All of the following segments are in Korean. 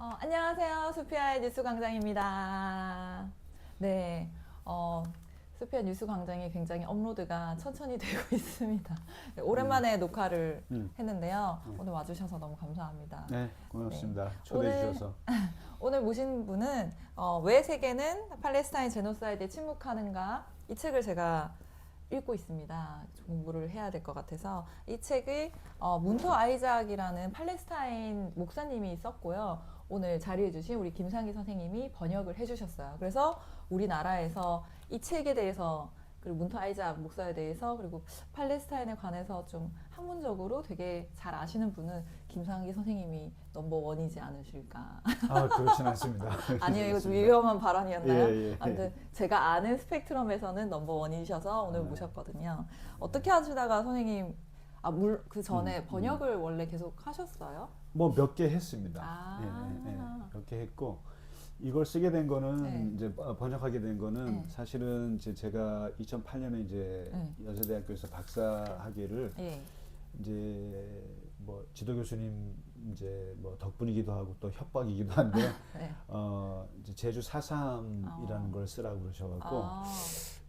어, 안녕하세요. 수피아의 뉴스 광장입니다. 네, 어, 수피아 뉴스 광장이 굉장히 업로드가 천천히 되고 있습니다. 네, 오랜만에 녹화를 음. 했는데요. 음. 오늘 와주셔서 너무 감사합니다. 네, 고맙습니다. 초대해 오늘- 주셔서. 오늘 모신 분은 어, 왜 세계는 팔레스타인 제노사이드에 침묵하는가 이 책을 제가 읽고 있습니다. 공부를 해야 될 것 같아서 이 책을 어, 문터 아이작이라는 팔레스타인 목사님이 썼고요. 오늘 자리해주신 우리 김상희 선생님이 번역을 해주셨어요. 그래서 우리나라에서 이 책에 대해서 그리고 문터 아이작 목사에 대해서 그리고 팔레스타인에 관해서 좀 학문적으로 되게 잘 아시는 분은 김상희 선생님이 넘버 원이지 않으실까. 아, 그렇진 않습니다. 아니요, 이거 좀 위험한 발언이었나요? 예, 예. 아무튼 제가 아는 스펙트럼에서는 넘버 원이셔서 오늘 네. 모셨거든요. 어떻게 하시다가 선생님 아, 물, 그 전에 음, 번역을 원래 계속 하셨어요? 뭐 몇 개 했습니다. 아. 예, 예, 예. 몇 개 했고 이걸 쓰게 된 거는 네. 이제 어, 번역하게 된 거는 네. 사실은 이제 제가 2008년에 이제 네. 여자대학교에서 박사 학위를 예. 이제 뭐 지도 교수님 이제 뭐 덕분이기도 하고 또 협박이기도 한데 네. 어 이제 제주 4.3이라는 아. 걸 쓰라고 그러셔갖고 아,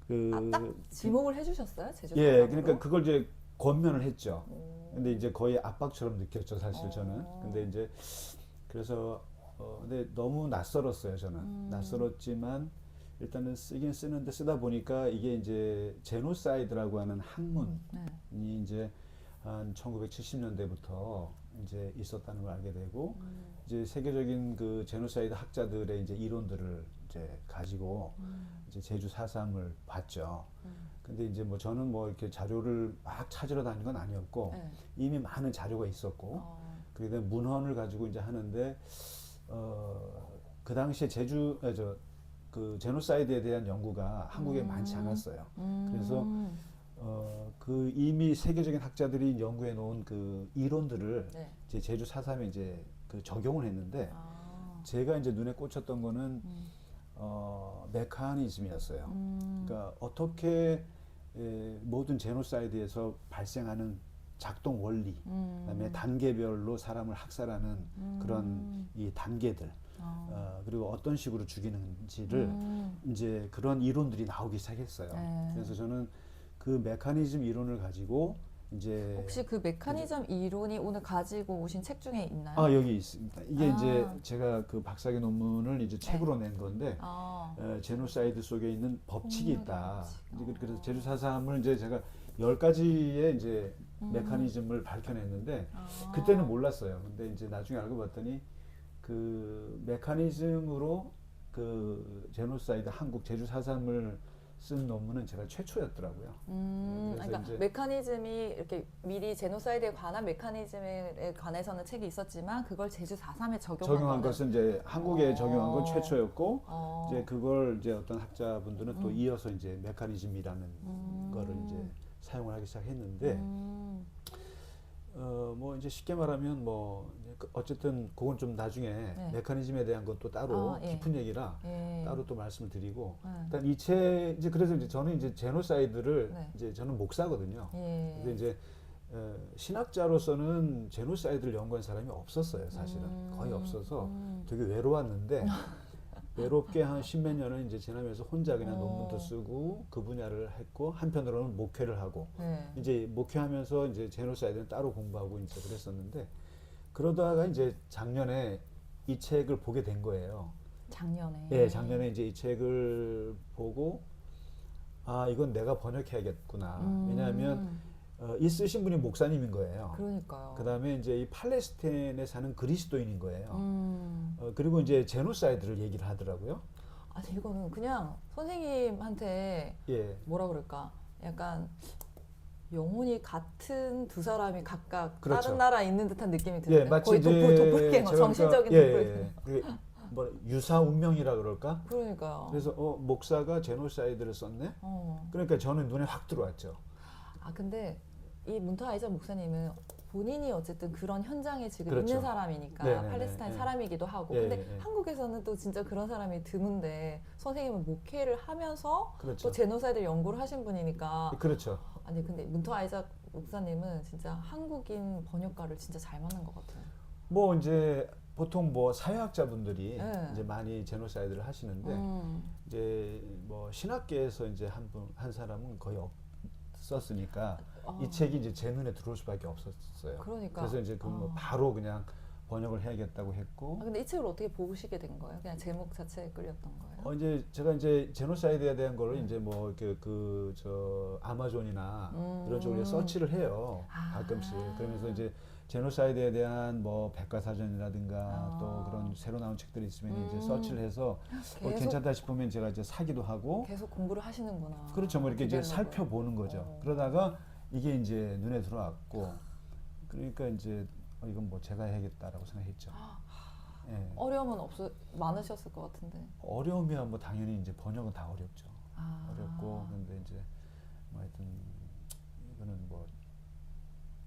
그 아, 딱 지목을 해주셨어요? 제주 예? 그러니까 그걸 이제 권면을 했죠. 오. 근데 이제 거의 압박처럼 느꼈죠, 사실 어. 저는. 근데 이제 그래서 어 근데 너무 낯설었어요, 저는. 음. 낯설었지만 일단은 쓰긴 쓰는데 쓰다 보니까 이게 이제 제노사이드라고 하는 학문이 네. 이제 한 1970년대부터 이제 있었다는 걸 알게 되고 음. 이제 세계적인 그 제노사이드 학자들의 이제 이론들을 이제 가지고 음. 이제 제주 4.3을 봤죠. 음. 근데 이제 뭐 저는 뭐 이렇게 자료를 막 찾으러 다닌 건 아니었고 네. 이미 많은 자료가 있었고 어. 그게 문헌을 가지고 이제 하는데 어그 당시에 제주 아, 저그 제노사이드에 대한 연구가 한국에 음. 많지 않았어요. 음. 그래서 어 그 이미 세계적인 학자들이 연구해 놓은 그 이론들을 네. 이제 제주 4.3에 이제 그 적용을 했는데 아. 제가 이제 눈에 꽂혔던 거는 음. 어 메커니즘이었어요. 음. 그러니까 어떻게 에, 모든 제노사이드에서 발생하는 작동 원리, 음. 그다음에 단계별로 사람을 학살하는 그런 음. 이 단계들, 어. 어, 그리고 어떤 식으로 죽이는지를 음. 이제 그런 이론들이 나오기 시작했어요. 네. 그래서 저는 그 메커니즘 이론을 가지고 이제 혹시 그 메커니즘 이론이 오늘 가지고 오신 책 중에 있나요? 아 여기 있습니다. 이게 아. 이제 제가 그 박사학위 논문을 이제 책으로 낸 건데 아. 에, 제노사이드 속에 있는 법칙이 있다. 법칙. 그- 그래서 어. 제주 사삼을 이제 제가 열 가지의 이제 음. 메커니즘을 밝혀냈는데 아. 그때는 몰랐어요. 근데 이제 나중에 알고 봤더니 그 메커니즘으로 그 제노사이드 한국 제주 사삼을 쓴 논문은 제가 최초였더라고요. 음, 그래서 그러니까 이제- 메커니즘이 이렇게 미리 제노사이드에 관한 메커니즘에 관해서는 책이 있었지만 그걸 제주 4.3에 적용한, 적용한 것은 이제 한국에 어. 적용한 건 최초였고 어. 이제 그걸 이제 어떤 학자분들은 또 음. 이어서 이제 메커니즘이라는 음. 거를 이제 사용을 하기 시작했는데 음. 어 뭐 이제 쉽게 말하면 뭐그 어쨌든 그건 좀 나중에 네. 메커니즘에 대한 건 또 따로 아, 예. 깊은 얘기라 예. 따로 또 말씀을 드리고 네. 일단 이 책 이제 그래서 이제 저는 이제 제노사이드를 네. 이제 저는 목사거든요. 예. 근데 이제 어, 신학자로서는 제노사이드를 연구한 사람이 없었어요, 사실은 음. 거의 없어서 음. 되게 외로웠는데 외롭게 한 십몇 년을 이제 지나면서 혼자 그냥 어. 논문도 쓰고 그 분야를 했고 한편으로는 목회를 하고 네. 이제 목회하면서 이제 제노사이드는 따로 공부하고 이제 그랬었는데 그러다가 이제 작년에 이 책을 보게 된 거예요. 작년에. 예, 작년에 이제 이 책을 보고 아 이건 내가 번역해야겠구나. 음. 왜냐하면 어, 이 쓰신 분이 목사님인 거예요. 그러니까요. 그 다음에 이제 이 팔레스타인에 사는 그리스도인인 거예요. 음. 어, 그리고 이제 제노사이드를 얘기를 하더라고요. 아니 이거는 그냥 선생님한테 예. 뭐라 그럴까? 약간 영혼이 같은 두 사람이 각각 그렇죠. 다른 나라에 있는 듯한 느낌이 예, 드는데 마치 거의 이제 도플, 도플갱어, 제가 정신적인 그러니까, 도플갱어. 예, 예. 그뭐 유사 운명이라 그럴까? 그러니까요. 그래서 어 목사가 제노사이드를 썼네. 어. 그러니까 저는 눈에 확 들어왔죠. 아 근데 이 문터 아이자 목사님은 본인이 어쨌든 그런 현장에 지금 그렇죠. 있는 사람이니까 네네네, 팔레스타인 네. 사람이기도 하고 예, 근데 예, 예. 한국에서는 또 진짜 그런 사람이 드문데 선생님은 목회를 하면서 그렇죠. 또 제노사이드 연구를 하신 분이니까 그렇죠. 아니 근데 문터 아이작 목사님은 진짜 한국인 번역가를 진짜 잘 만난 것 같아요. 뭐 이제 보통 뭐 사회학자분들이 네. 이제 많이 제노사이드를 하시는데 음. 이제 뭐 신학계에서 이제 한 분 한 사람은 거의 없었으니까 어. 이 책이 이제 제 눈에 들어올 수밖에 없었어요. 그러니까. 그래서 이제 그뭐 어. 바로 그냥 번역을 해야겠다고 했고 아, 근데 이 책을 어떻게 보시게 된 거예요? 그냥 제목 자체에 끌렸던 거예요? 어 이제 제가 이제 제노사이드에 대한 거를 음. 이제 뭐 이렇게 그 저 아마존이나 음. 이런 쪽으로 서치를 해요 아. 가끔씩 그러면서 이제 제노사이드에 대한 뭐 백과사전이라든가 아. 또 그런 새로 나온 책들이 있으면 음. 이제 서치를 해서 어, 계속 괜찮다 싶으면 제가 이제 사기도 하고 계속 공부를 하시는구나. 그렇죠 뭐 이렇게 이제. 살펴보는 거죠 어. 그러다가 이게 이제 눈에 들어왔고 그러니까 이제 어, 이건 뭐 제가 해야겠다라고 생각했죠 예. 어려움은 없어 많으셨을 것 같은데. 어려우면 뭐 당연히 이제 번역은 다 어렵죠 아. 어렵고 근데 이제 뭐 하여튼 이거는 뭐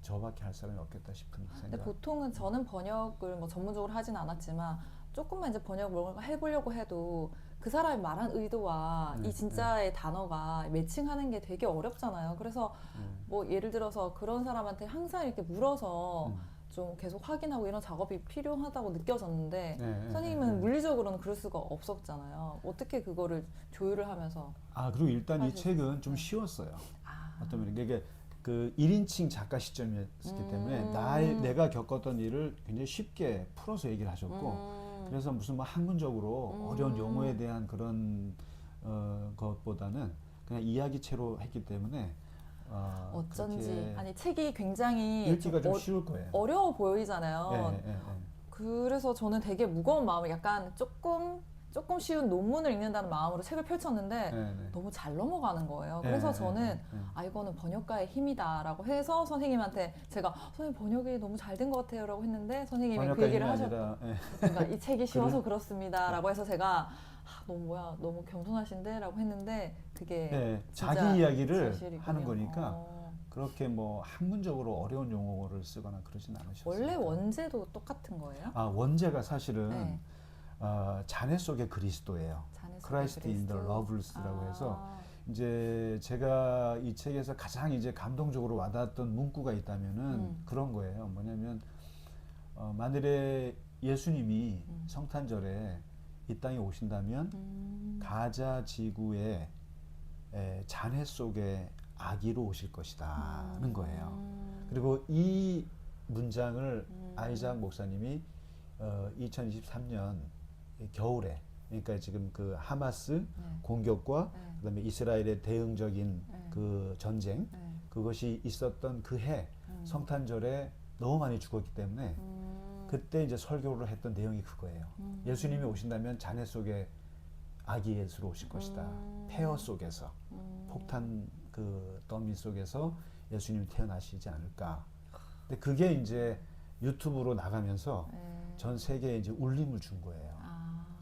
저밖에 할 사람이 없겠다 싶은 근데 생각. 보통은 저는 번역을 뭐 전문적으로 하진 않았지만 조금만 이제 번역 뭘 해보려고 해도 그 사람이 말한 의도와 네, 이 진짜의 단어가 매칭하는 게 되게 어렵잖아요. 그래서 음, 뭐 예를 들어서 그런 사람한테 항상 이렇게 물어서 음. 좀 계속 확인하고 이런 작업이 필요하다고 느껴졌는데 네, 네, 선생님은 네, 네. 물리적으로는 그럴 수가 없었잖아요. 어떻게 그거를 조율을 하면서 아 그리고 일단 이 책은 좀 네. 쉬웠어요. 아, 어떤 면에 이게 그 1인칭 작가 시점이었기 음. 때문에 나의 내가 겪었던 일을 굉장히 쉽게 풀어서 얘기를 하셨고 음, 그래서 무슨 뭐 학문적으로 음. 어려운 용어에 대한 그런 어, 것보다는 그냥 이야기체로 했기 때문에 어, 어쩐지 그렇게 아니 책이 굉장히 읽기가 좀 어, 쉬울 거예요. 어려워 보이잖아요. 예, 예, 예. 그래서 저는 되게 무거운 마음을 약간 조금 조금 쉬운 논문을 읽는다는 마음으로 책을 펼쳤는데 네, 네. 너무 잘 넘어가는 거예요. 네, 그래서 네, 저는 네, 네. 아 이거는 번역가의 힘이다라고 해서 선생님한테 제가 선생님 번역이 너무 잘 된 것 같아요라고 했는데 선생님이 그 얘기를 아니라 예. 그러니까 이 책이 쉬워서 그렇습니다라고 해서 제가 아, 너무 뭐야 너무 겸손하신데라고 했는데 그게 네, 자기 이야기를 진실이군요. 하는 거니까 어. 그렇게 뭐 학문적으로 어려운 용어를 쓰거나 그러진 않으셨어요. 원래 원제도 똑같은 거예요? 아 원제가 사실은 네. 어, 자네 속의 그리스도예요. 그리스도. Loveless라고 아. 해서 이제 제가 이 책에서 가장 이제 감동적으로 와닿았던 문구가 있다면은 음. 그런 거예요. 뭐냐면 어, 만일에 예수님이 음. 성탄절에 이 땅에 오신다면 음. 가자 지구의 에, 잔해 속에 아기로 오실 것이다는 거예요. 음. 그리고 이 문장을 음. 아이작 목사님이 어, 2023년 겨울에 그러니까 지금 그 하마스 네. 공격과 네. 그다음에 이스라엘의 대응적인 네. 그 전쟁 네. 그것이 있었던 그해 음. 성탄절에 너무 많이 죽었기 때문에 음. 그때 이제 설교를 했던 내용이 그거예요. 음. 예수님이 오신다면 잔해 속에 아기 예수로 오실 것이다. 음. 폐허 속에서 음. 폭탄 그 더미 속에서 예수님이 태어나시지 않을까. 근데 그게 이제 유튜브로 나가면서 네. 전 세계에 이제 울림을 준 거예요.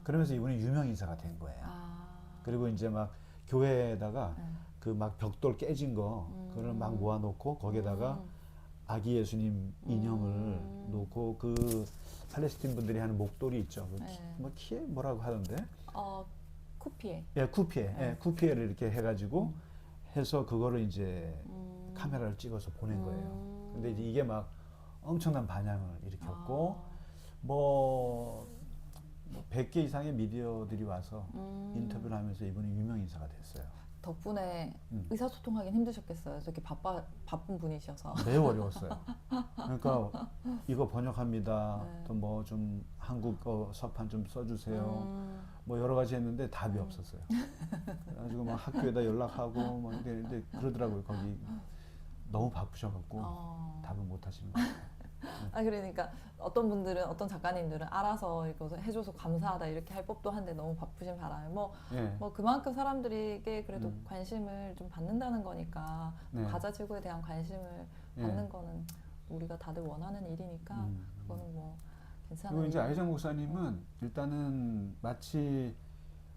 아. 그러면서 이분이 유명 인사가 된 거예요. 아. 그리고 이제 막 교회에다가 네. 그막 벽돌 깨진 거 그걸 막 음. 모아놓고 거기에다가 음. 아기 예수님 인형을 음. 놓고 그 팔레스틴 분들이 하는 목도리 있죠. 그 키, 네. 뭐 키에 뭐라고 하던데? 어 쿠피에. 예, 쿠피에. 네. 예, 쿠피에를 이렇게 해가지고 해서 그거를 이제 음. 카메라를 찍어서 보낸 거예요. 음. 근데 이제 이게 막 엄청난 반향을 일으켰고 아. 뭐 100개 이상의 미디어들이 와서 음. 인터뷰를 하면서 이분이 유명 인사가 됐어요. 덕분에 음. 의사소통하기는 힘드셨겠어요. 저렇게 바빠 바쁜 분이셔서. 매우 어려웠어요. 그러니까 이거 번역합니다. 네. 또뭐 좀 한국어 서판 좀 써주세요. 음. 뭐 여러 가지 했는데 답이 음. 없었어요. 그래가지고 막 학교에다 연락하고 뭐 이랬는데 그러더라고요. 거기 너무 바쁘셔갖고 어. 답을 못 하시는 거예요. 아 그러니까 어떤 분들은 어떤 작가님들은 알아서 이거 해줘서 감사하다 이렇게 할 법도 한데 너무 바쁘신 바람에 뭐 예. 뭐 그만큼 사람들에게 그래도 음. 관심을 좀 받는다는 거니까 네. 가자지구에 대한 관심을 예. 받는 거는 우리가 다들 원하는 일이니까 음. 그거는 뭐 괜찮은 그리고 이제 일. 아이작 목사님은 일단은 마치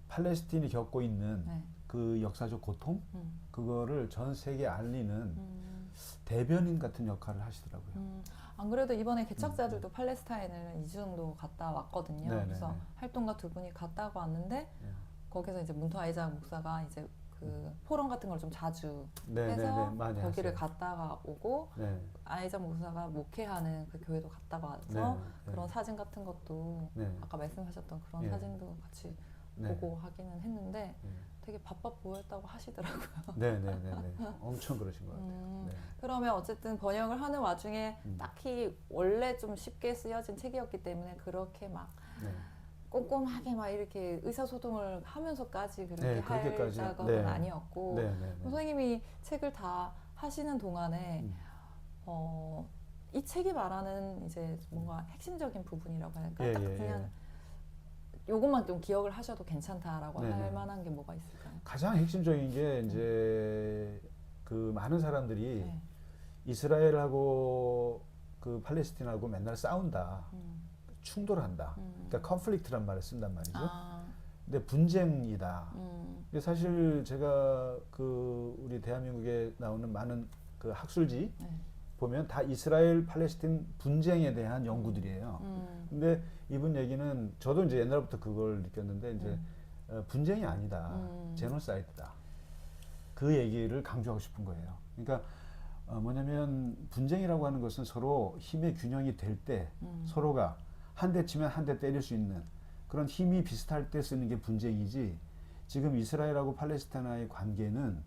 팔레스틴이 겪고 있는 네. 그 역사적 고통 음, 그거를 전 세계에 알리는 음, 대변인 같은 역할을 하시더라고요. 음. 안 그래도 이번에 개척자들도 팔레스타인을 2주 정도 갔다 왔거든요. 네네네. 그래서 활동가 두 분이 갔다고 왔는데 예. 거기서 이제 문토 아이작 목사가 이제 그그 포럼 같은 걸 좀 자주 네, 네, 해서 네, 많이 거기를 하세요. 갔다가 오고 네, 아이자 목사가 목회하는 그 교회도 갔다가 와서 네, 네, 그런 사진 같은 것도 네, 아까 말씀하셨던 그런 예. 사진도 같이 네, 보고 하기는 했는데 네. 되게 바빠 보였다고 하시더라고요. 네, 네, 네, 네. 엄청 그러신 것 같아요. 음, 네. 그러면 어쨌든 번역을 하는 와중에 음. 딱히 원래 좀 쉽게 쓰여진 책이었기 때문에 그렇게 막 네. 꼼꼼하게 막 이렇게 의사소통을 하면서까지 그렇게 네, 할. 작업은 네. 아니었고 네, 네, 네. 선생님이 책을 다 하시는 동안에 음. 어, 이 책이 말하는 이제 뭔가 핵심적인 부분이라고 할까 예, 딱 예, 그냥 예. 요것만 좀 기억을 하셔도 괜찮다라고 네, 할 네. 만한 게 뭐가 있을까요? 가장 핵심적인 게 이제 그 많은 사람들이 네. 이스라엘하고 그 팔레스틴하고 맨날 싸운다, 음, 충돌한다. 음. 그러니까 컨플릭트란 말을 쓴단 말이죠. 아, 근데 분쟁이다. 음, 근데 사실 제가 그 우리 대한민국에 나오는 많은 그 학술지 네. 보면 다 이스라엘 팔레스틴 분쟁에 대한 연구들이에요. 음, 근데 이분 얘기는 저도 이제 옛날부터 그걸 느꼈는데 이제 음. 어, 분쟁이 아니다. 음. 제노사이드다. 그 얘기를 강조하고 싶은 거예요. 그러니까 어, 뭐냐면 분쟁이라고 하는 것은 서로 힘의 균형이 될때 음. 서로가 한 대 치면 한 대 때릴 수 있는 그런 힘이 비슷할 때 쓰는 게 분쟁이지 지금 이스라엘하고 팔레스타인의 관계는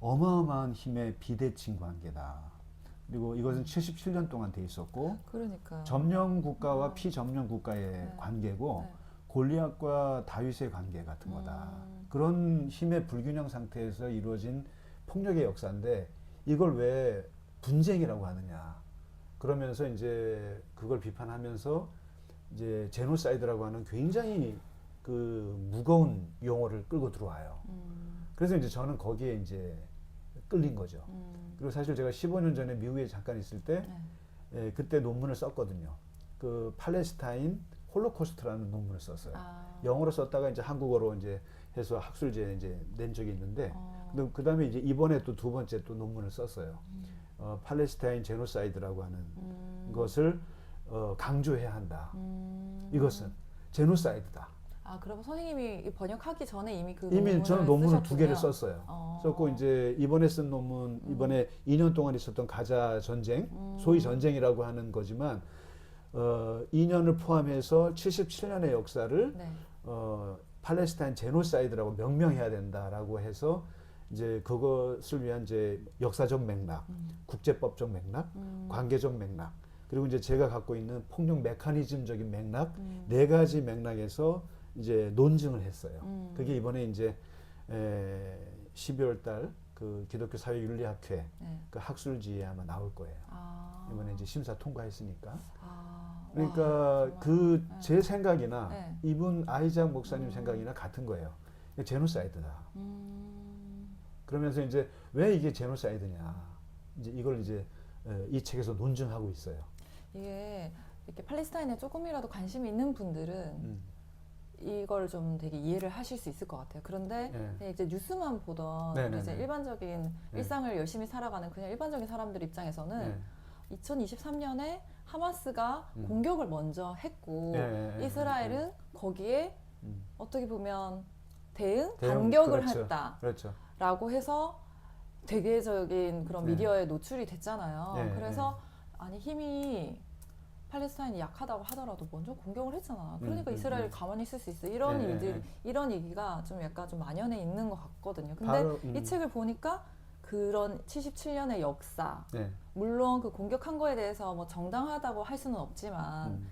어마어마한 힘의 비대칭 관계다. 그리고 이것은 77년 동안 돼 있었고 그러니까 점령 국가와 피점령 국가의 네. 관계고 네. 골리앗과 다윗의 관계 같은 거다. 음. 그런 힘의 불균형 상태에서 이루어진 폭력의 역사인데 이걸 왜 분쟁이라고 하느냐. 그러면서 이제 그걸 비판하면서 이제 제노사이드라고 하는 굉장히 그 무거운 용어를 끌고 들어와요. 음, 그래서 이제 저는 거기에 이제 끌린 거죠. 음, 그리고 사실 제가 15년 전에 미국에 잠깐 있을 때 네. 예, 그때 논문을 썼거든요. 그 팔레스타인 홀로코스트라는 논문을 썼어요. 아, 영어로 썼다가 이제 한국어로 이제 해서 학술지에 이제 낸 적이 있는데, 어, 근데 그 다음에 이제 이번에 또 두 번째 또 논문을 썼어요. 음, 어, 팔레스타인 제노사이드라고 하는 음, 것을 어, 강조해야 한다. 음. 이것은 제노사이드다. 아 그럼 선생님이 이 번역하기 전에 이미 그 이미 논문을 저는 논문을 두 개를. 썼어요. 어. 썼고 이제 이번에 쓴 논문 이번에 2년 동안 있었던 가자 전쟁 음. 소위 전쟁이라고 하는 거지만 어 2년을 포함해서 77년의 역사를 네. 어 팔레스타인 제노사이드라고 명명해야 된다라고 해서 이제 그것을 위한 이제 역사적 맥락, 음. 국제법적 맥락, 음. 관계적 맥락 그리고 이제 제가 갖고 있는 폭력 메커니즘적인 맥락 음. 네 가지 맥락에서 이제 논증을 했어요. 음. 그게 이번에 이제 에, 12월 달 그 기독교 사회 윤리학회 네. 그 학술지에 아마 나올 거예요. 아. 이번에 이제 심사 통과했으니까. 아. 그러니까 와, 정말. 그 네. 제 생각이나 네. 이분 아이작 목사님 음. 생각이나 같은 거예요. 제노사이드다. 음. 그러면서 이제 왜 이게 제노사이드냐. 이제 이걸 이제 에, 이 책에서 논증하고 있어요. 이게 이렇게 팔레스타인에 조금이라도 관심이 있는 분들은 음. 이걸 좀 되게 이해를 하실 수 있을 것 같아요. 그런데 네. 그냥 이제 뉴스만 보던 네, 네, 이제 네. 일반적인 네. 일상을 열심히 살아가는 그냥 일반적인 사람들 입장에서는 네. 2023년에 하마스가 음. 공격을 먼저 했고 네, 네, 네, 이스라엘은 거기에 음. 어떻게 보면 대응, 대응, 반격을 그렇죠. 했다라고 그렇죠. 해서 대개적인 그런 네. 미디어에 노출이 됐잖아요. 네, 그래서 아니 힘이 팔레스타인이 약하다고 하더라도 먼저 공격을 했잖아. 그러니까 음, 음, 이스라엘 음. 가만히 있을 수 있어. 이런 네, 일들, 네. 이런 얘기가 좀 약간 좀 만연해 있는 것 같거든요. 근데 바로, 음. 이 책을 보니까 그런 77년의 역사, 네. 물론 그 공격한 거에 대해서 뭐 정당하다고 할 수는 없지만 음.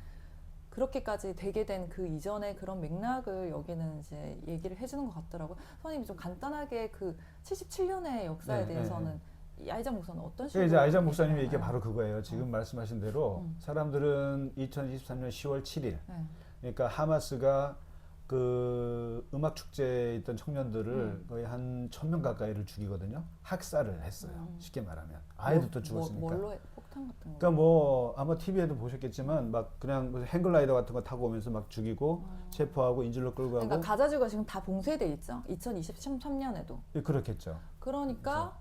그렇게까지 되게 된 그 이전의 그런 맥락을 여기는 이제 얘기를 해주는 것 같더라고요. 선생님이 좀 간단하게 그 77년의 역사에 네, 네, 대해서는 이 아이작 목사는 어떤 그러니까 식으로 이제 아이작 목사님이 얘기하나요? 이게 바로 그거예요. 지금 말씀하신 대로 음. 사람들은 2023년 10월 7일, 네. 그러니까 하마스가 그 음악 축제에 있던 청년들을 음. 거의 한 천 명 가까이를 죽이거든요. 학살을 했어요. 음. 쉽게 말하면 아이들도 뭐- 죽었으니까. 뭐, 뭘로 해? 폭탄 같은 거. 그러니까 뭐 아마 TV에도 보셨겠지만 막 그냥 무슨 행글라이더 같은 거 타고 오면서 막 죽이고 체포하고 인질로 끌고 음. 그러니까 가자지구가 지금 다 봉쇄돼 있죠. 2023년에도. 예, 그렇겠죠. 그러니까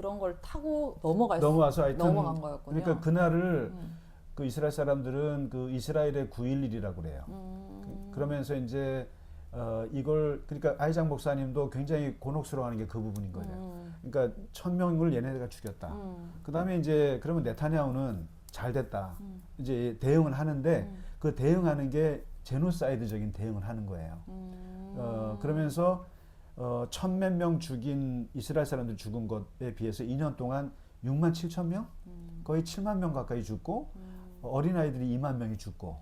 그런 걸 타고 넘어갈 넘어와서 수 하여튼 넘어간 거였군요. 그러니까 그날을 음. 그 이스라엘 사람들은 그 이스라엘의 9.11이라고 그래요. 음. 그러면서 이제 어, 이걸 그러니까 아이작 목사님도 굉장히 곤혹스러워하는 게 그 부분인 거예요. 음, 그러니까 천 명을 얘네가 죽였다. 음, 그 다음에 이제 그러면 네타냐후는 잘 됐다. 음, 이제 대응을 하는데 음, 그 대응하는 게 제노사이드적인 대응을 하는 거예요. 음. 어, 그러면서 어, 천몇 명 죽인 이스라엘 사람들 죽은 것에 비해서 2년 동안 6만 7천 명, 음, 거의 7만 명 가까이 죽고 음, 어린 아이들이 2만 명이 죽고.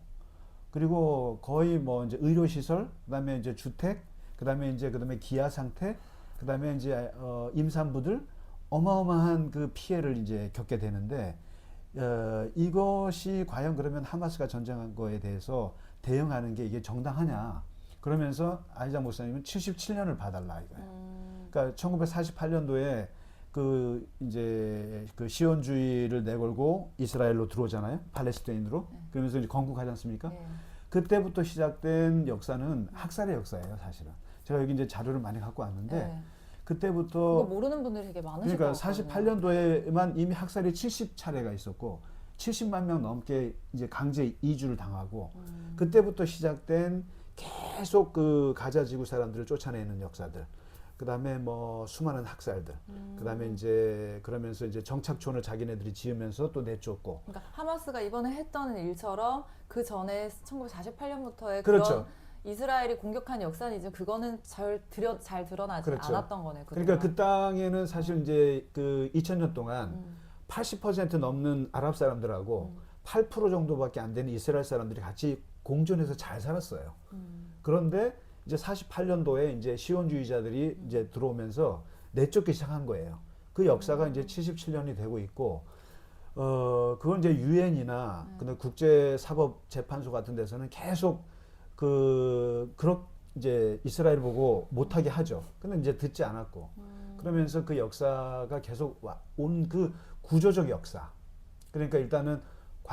그리고 거의 뭐 이제 의료 시설, 그 다음에 이제 주택, 그 다음에 이제 그 다음에 기아 상태, 그 다음에 이제 어, 임산부들 어마어마한 그 피해를 이제 겪게 되는데 어, 이것이 과연 그러면 하마스가 전쟁한 거에 대해서 대응하는 게 이게 정당하냐? 그러면서 아이작 목사님은 77년을 봐달라 이거예요. 음, 그러니까 1948년도에 그 이제 그 시온주의를 내걸고 이스라엘로 들어오잖아요. 팔레스타인으로. 네. 그러면서 이제 건국하지 않습니까? 네. 그때부터 시작된 역사는 학살의 역사예요, 사실은. 제가 여기 이제 자료를 많이 갖고 왔는데 네. 그때부터 모르는 분들이 되게 많으실 그러니까 것 같거든요. 48년도에만 이미 학살이 70차례가 있었고 70만 명 넘게 이제 강제 이주를 당하고 음, 그때부터 시작된 계속 그 가자 지구 사람들을 쫓아내는 역사들. 그다음에 뭐 수많은 학살들. 음. 그다음에 이제 그러면서 이제 정착촌을 자기네들이 지으면서 또 내쫓고. 그러니까 하마스가 이번에 했던 일처럼 그 전에 1948년부터의 그렇죠. 그런 이스라엘이 공격한 역사는 이제 그거는 잘 드려 잘 드러나지 그렇죠. 않았던 거네. 그러니까 그 땅에는 사실 이제 그 2000년 동안 음, 80% 넘는 아랍 사람들하고 8% 정도밖에 안 되는 이스라엘 사람들이 같이 공존해서 잘 살았어요. 음, 그런데 이제 48년도에 이제 시온주의자들이 이제 들어오면서 내쫓기 시작한 거예요. 그 역사가 이제 77년이 되고 있고, 어, 그건 이제 유엔이나 근데 국제 사법 재판소 같은 데서는 계속 그, 그렇, 이제 이스라엘 보고 못하게 하죠. 근데 이제 듣지 않았고. 그러면서 그 역사가 계속 온 그 구조적 역사. 그러니까 일단은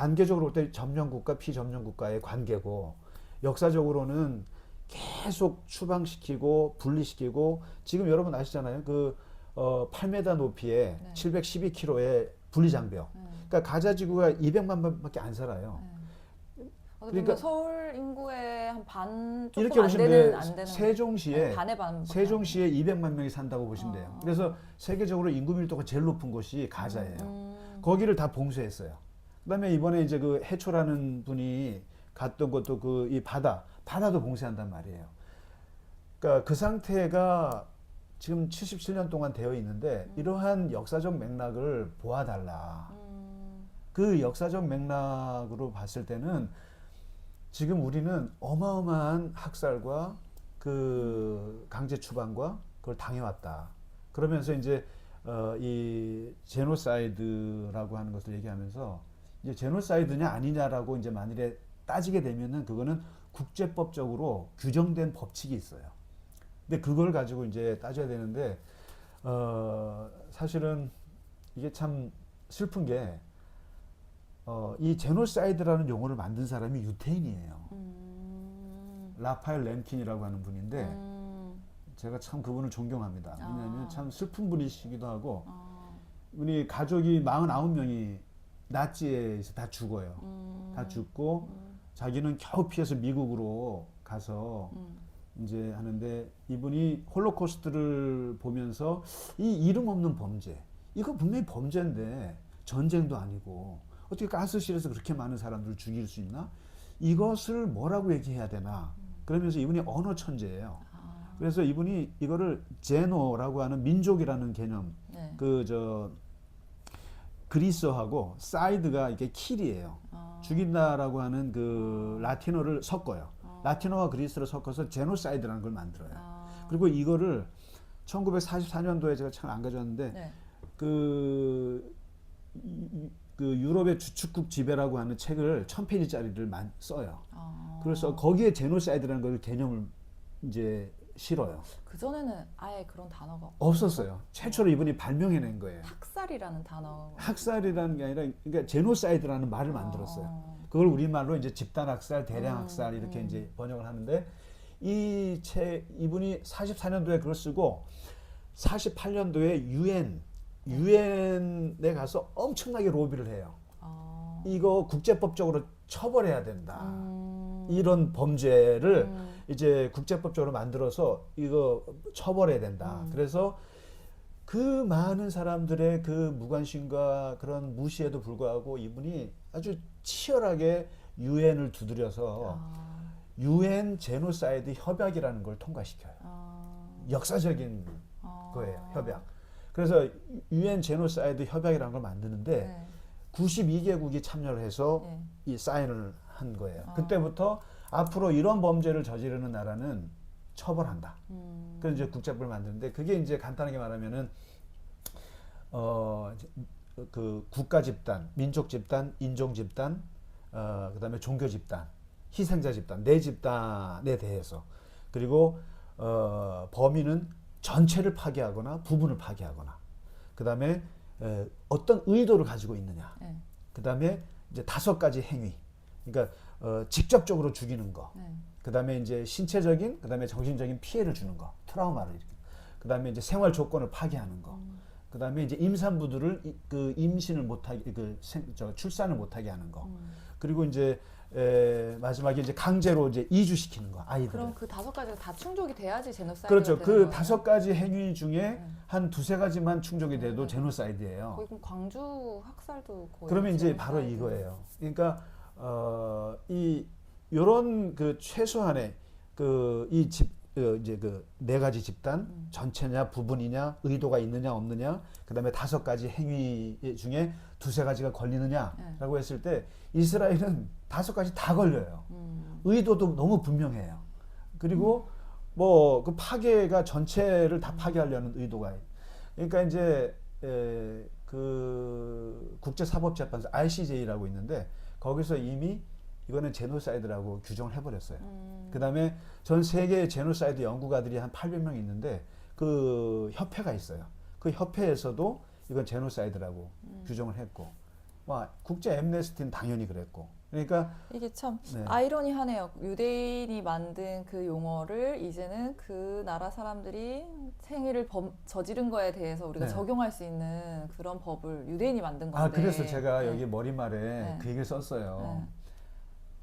관계적으로 볼 때 점령국가 피점령국가의 관계고 역사적으로는 계속 추방시키고 분리시키고 지금 여러분 아시잖아요. 그 어, 8m 높이에 네. 712km의 분리장벽. 네, 그러니까 가자 지구가 200만 명밖에 안 살아요. 네. 어떻게 그러니까 서울 인구의 한 반 이렇게 안 보시면 되는. 안 되는 세종시에 네, 반의 반 세종시에 200만 명이 산다고 보시면 돼요. 어. 그래서 세계적으로 인구 밀도가 제일 높은 곳이 가자예요. 음, 거기를 다 봉쇄했어요. 그다음에 이번에 이제 그 해초라는 분이 갔던 것도 그 이 바다, 바다도 봉쇄한단 말이에요. 그러니까 그 상태가 지금 77년 동안 되어 있는데 이러한 역사적 맥락을 보아달라. 음, 그 역사적 맥락으로 봤을 때는 지금 우리는 어마어마한 학살과 그 강제 추방과 그걸 당해왔다. 그러면서 이제 어, 이 제노사이드라고 하는 것을 얘기하면서 이제 제노사이드냐 아니냐라고 이제 만일에 따지게 되면은 그거는 국제법적으로 규정된 법칙이 있어요. 근데 그걸 가지고 이제 따져야 되는데 어, 사실은 이게 참 슬픈 게 어, 이 제노사이드라는 용어를 만든 사람이 유태인이에요. 음, 라파엘 램킨이라고 하는 분인데 음, 제가 참 그분을 존경합니다. 왜냐하면 아. 참 슬픈 분이시기도 하고 어, 분이 가족이 49명이 나치에서 다 죽어요. 음, 다 죽고 음, 자기는 겨우 피해서 미국으로 가서 음, 이제 하는데 이분이 홀로코스트를 보면서 이 이름 없는 범죄 이거 분명히 범죄인데 전쟁도 아니고 어떻게 가스실에서 그렇게 많은 사람들을 죽일 수 있나? 이것을 뭐라고 얘기해야 되나? 그러면서 이분이 언어 천재예요. 아, 그래서 이분이 이거를 제노라고 하는 민족이라는 개념 네. 그저 그리스어하고 사이드가 이게 킬이에요 아, 죽인다라고 하는 그 라틴어를 섞어요 어. 라틴어와 그리스를 섞어서 제노사이드라는 걸 만들어요. 아, 그리고 이거를 1944년도에 제가 참 안 가져왔는데 네. 그, 이- 그 유럽의 주축국 지배라고 하는 책을 천 페이지짜리를 만 써요. 아, 그래서 거기에 제노사이드라는 걸 개념을 이제 실어요. 그 전에는 아예 그런 단어가 없었어요. 최초로 이분이 발명해낸 거예요. 학살이라는 단어. 학살이라는 게 아니라 그러니까 제노사이드라는 말을 만들었어요. 어, 그걸 우리말로 이제 집단 학살, 대량 음, 학살 이렇게 음. 이제 번역을 하는데 이 책 이분이 44년도에 그걸 쓰고 48년도에 유엔 유엔에 가서 엄청나게 로비를 해요. 어, 이거 국제법적으로 처벌해야 된다. 음, 이런 범죄를 음, 이제 국제법적으로 만들어서 이거 처벌해야 된다. 음. 그래서 그 많은 사람들의 그 무관심과 그런 무시에도 불구하고 이분이 아주 치열하게 유엔을 두드려서 아, 유엔 제노사이드 협약이라는 걸 통과시켜요. 아, 역사적인 아. 거예요, 협약. 그래서 유엔 제노사이드 협약이라는 걸 만드는데 네. 92개국이 참여를 해서 네. 이 사인을 한 거예요. 아. 그때부터 앞으로 이런 범죄를 저지르는 나라는 처벌한다. 음. 그래서 이제 국제법을 만드는데 그게 이제 간단하게 말하면은 어 그 국가 집단, 민족 집단, 인종 집단, 어 그다음에 종교 집단, 희생자 집단 네 집단에 대해서 그리고 어 범인은 전체를 파괴하거나 부분을 파괴하거나 그다음에 에, 어떤 의도를 가지고 있느냐. 네. 그다음에 이제 다섯 가지 행위. 그러니까 어, 직접적으로 죽이는 거. 네. 그다음에 이제 신체적인 그다음에 정신적인 피해를 주는 거. 트라우마를 일으키는. 그다음에 이제 생활 조건을 파괴하는 거. 음. 그다음에 이제 임산부들을 이- 그 임신을 못하게 그 생, 저 출산을 못하게 하는 거. 음. 그리고 이제 에, 마지막에 이제 강제로 이제 이주시키는 거 아이들을. 그럼 그 다섯 가지가 다 충족이 돼야지 제노사이드가 그렇죠. 그? 다섯 가지 행위 중에 네. 한 두세 가지만 충족이 돼도 네. 제노사이드예요. 거의 그럼 광주 학살도 거의 그러면 이제 바로 제노사이드. 이거예요. 그러니까 어, 이 요런 그 최소한의 그 이집 이제 그 네 가지 집단 음. 전체냐 부분이냐 의도가 있느냐 없느냐 그다음에 다섯 가지 행위 중에 두세 가지가 걸리느냐라고 했을 때 이스라엘은 다섯 가지 다 걸려요. 음. 의도도 너무 분명해요. 그리고 뭐그 파괴가 전체를 다 파괴하려는 의도가 있- 그러니까 이제 에, 그 국제사법재판소 ICJ라고 있는데 거기서 이미 이거는 제노사이드라고 규정을 해버렸어요. 음. 그 다음에 전 세계 제노사이드 연구가들이 한 800명 있는데 그 협회가 있어요. 그 협회에서도 이건 제노사이드라고 음. 규정을 했고, 와 국제 엠네스티는 당연히 그랬고. 그러니까 이게 참 네. 아이러니하네요. 유대인이 만든 그 용어를 이제는 그 나라 사람들이 행위를 범, 저지른 거에 대해서 우리가 네. 적용할 수 있는 그런 법을 유대인이 만든 건데. 아 그래서 제가 네. 여기 머리말에 네. 그 얘기를 썼어요. 네.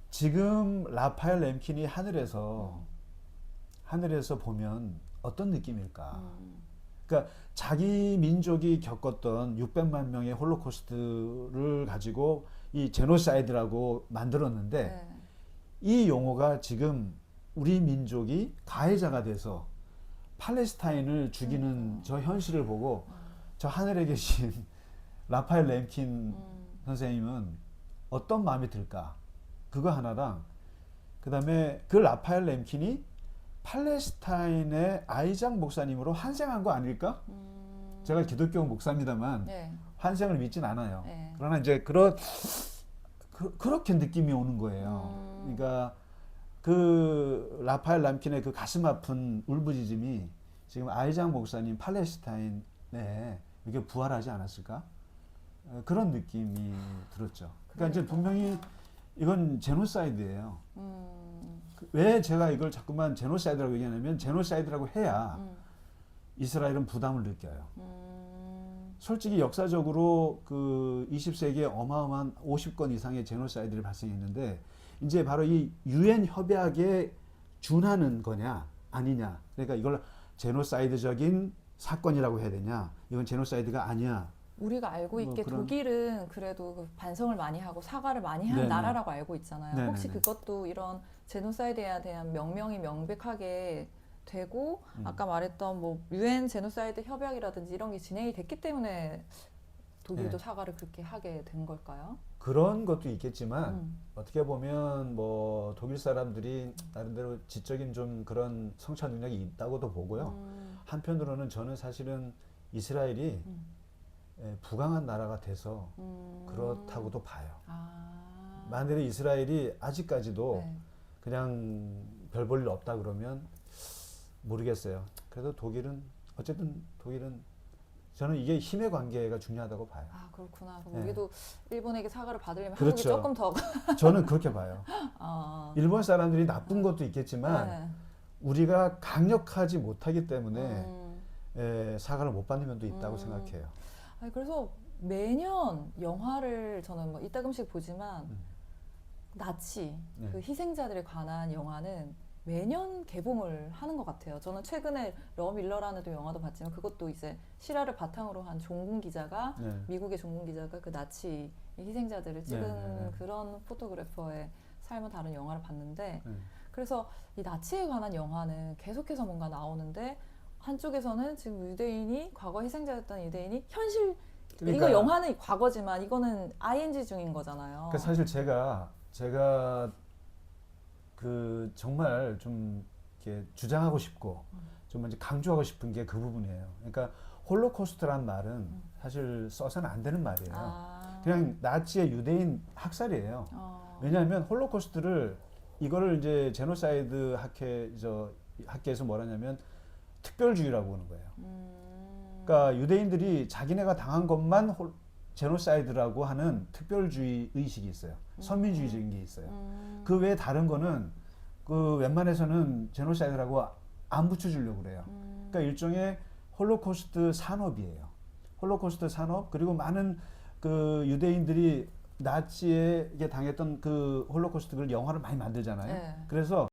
지금 라파엘 램킨이 하늘에서 음. 하늘에서 보면 어떤 느낌일까? 음. 그러니까 자기 민족이 겪었던 600만 명의 홀로코스트를 가지고 이 제노사이드라고 만들었는데 네. 이 용어가 지금 우리 민족이 가해자가 돼서 팔레스타인을 죽이는 음. 저 현실을 보고 저 하늘에 계신 라파엘 램킨 음. 선생님은 어떤 마음이 들까? 그거 하나랑 그다음에 그 라파엘 램킨이 팔레스타인의 아이작 목사님으로 환생한 거 아닐까? 음. 제가 기독교 목사입니다만 네. 환생을 믿진 않아요. 네. 그러나 이제 그런 그, 그렇게 느낌이 오는 거예요. 음. 그러니까 그 라파엘 람킨의 그 가슴 아픈 울부짖음이 지금 아이작 목사님 팔레스타인에 이게 부활하지 않았을까? 어, 그런 느낌이 들었죠. 그러니까 이제 분명히 이건 제노사이드예요. 음. 그- 왜 제가 이걸 자꾸만 제노사이드라고 얘기하냐면 제노사이드라고 해야 음. 이스라엘은 부담을 느껴요. 음. 솔직히 역사적으로 그 20세기에 어마어마한 50건 이상의 제노사이드를 발생했는데 이제 바로 이 유엔 협약에 준하는 거냐 아니냐 그러니까 이걸 제노사이드적인 사건이라고 해야 되냐 이건 제노사이드가 아니야 우리가 알고 뭐 있게 그런- 독일은 그래도 그 반성을 많이 하고 사과를 많이 한 네네. 나라라고 알고 있잖아요. 네네네. 혹시 그것도 이런 제노사이드에 대한 명명이 명백하게 되고 음. 아까 말했던 뭐 유엔 제노사이드 협약이라든지 이런 게 진행이 됐기 때문에 독일도 네. 사과를 그렇게 하게 된 걸까요? 그런 것도 있겠지만 음. 어떻게 보면 뭐 독일 사람들이 나름대로 지적인 좀 그런 성찰 능력이 있다고도 보고요 음. 한편으로는 저는 사실은 이스라엘이 음. 예, 부강한 나라가 돼서 음. 그렇다고도 봐요. 아. 만일에 이스라엘이 아직까지도 네. 그냥 별 볼 일 없다 그러면 모르겠어요. 그래도 독일은 어쨌든 독일은 저는 이게 힘의 관계가 중요하다고 봐요. 아 그렇구나. 그럼 네. 우리도 일본에게 사과를 받으려면 그렇죠. 한국이 조금 더. 저는 그렇게 봐요. 아. 일본 사람들이 나쁜 것도 있겠지만 네. 우리가 강력하지 못하기 때문에 음. 예, 사과를 못 받는 면도 있다고 음. 생각해요. 아니, 그래서 매년 영화를 저는 뭐 이따금씩 보지만 음. 나치 네. 그 희생자들에 관한 영화는 매년 개봉을 하는 것 같아요. 저는 최근에 러 밀러라는 또 영화도 봤지만 그것도 이제 실화를 바탕으로 한 종군 기자가 네. 미국의 종군 기자가 그 나치 희생자들을 찍은 네, 네, 네. 그런 포토그래퍼의 삶을 다룬 영화를 봤는데 네. 그래서 이 나치에 관한 영화는 계속해서 뭔가 나오는데 한쪽에서는 지금 유대인이 과거 희생자였던 유대인이 현실 그러니까- 이거 영화는 과거지만 이거는 ing 중인 거잖아요. 그러니까 사실 제가 제가 그 정말 좀 이렇게 주장하고 싶고 좀 이제 강조하고 싶은 게 그 부분이에요. 그러니까 홀로코스트란 말은 사실 써서는 안 되는 말이에요. 아, 그냥 나치의 유대인 학살이에요. 어, 왜냐하면 홀로코스트를 이거를 이제 제노사이드 학회 저 학계에서 뭐라냐면 특별주의라고 하는 거예요. 음, 그러니까 유대인들이 자기네가 당한 것만 홀, 제노사이드라고 하는 특별주의 의식이 있어요. 선민주의적인 게 있어요. 음, 그 외에 다른 거는 그 웬만해서는 제노사이드라고 안 붙여주려고 그래요. 음, 그러니까 일종의 홀로코스트 산업이에요. 홀로코스트 산업 그리고 많은 그 유대인들이 나치에게 당했던 그 홀로코스트를 영화를 많이 만들잖아요. 네. 그래서